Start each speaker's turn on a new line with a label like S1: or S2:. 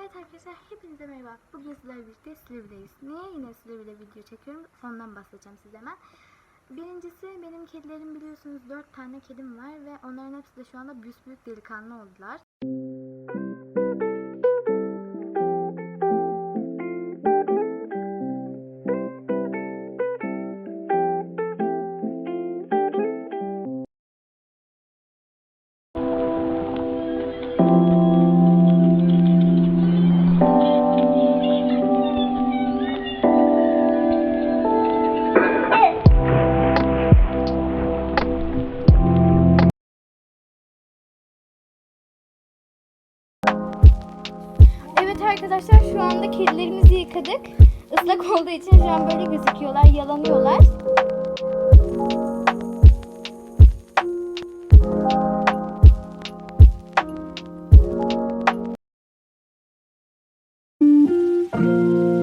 S1: Evet arkadaşlar hepinize merhaba. Bugün sizlerle birlikte Silivri'deyiz. Niye yine Silivri'de video çekiyorum? Sondan bahsedeceğim size hemen. Birincisi benim kedilerim biliyorsunuz 4 tane kedim var ve onların hepsi de şu anda büyük delikanlı oldular. arkadaşlar şu anda kedilerimizi yıkadık. Islak olduğu için şu an böyle gözüküyorlar, yalanıyorlar. Thank you.